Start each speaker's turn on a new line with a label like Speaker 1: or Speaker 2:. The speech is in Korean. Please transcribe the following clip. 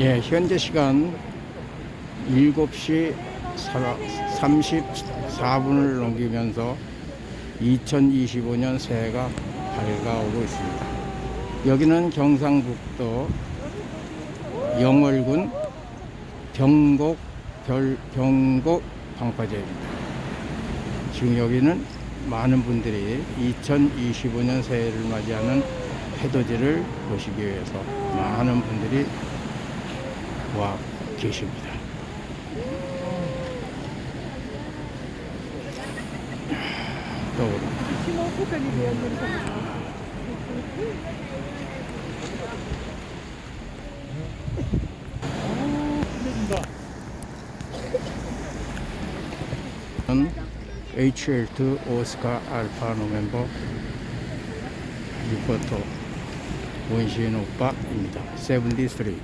Speaker 1: 예, 현재 시간 7시 34분을 넘기면서 2025년 새해가 밝아오고 있습니다. 여기는 경상북도 영월군 병곡 별, 병곡 방파제입니다. 지금 여기는 많은 분들이 2025년 새해를 맞이하는 해돋이를 보시기 위해서 많은 분들이 와 계십니다. 또 HL2 오스카 알파 노멤버 리포터 원시인 오빠입니다. 73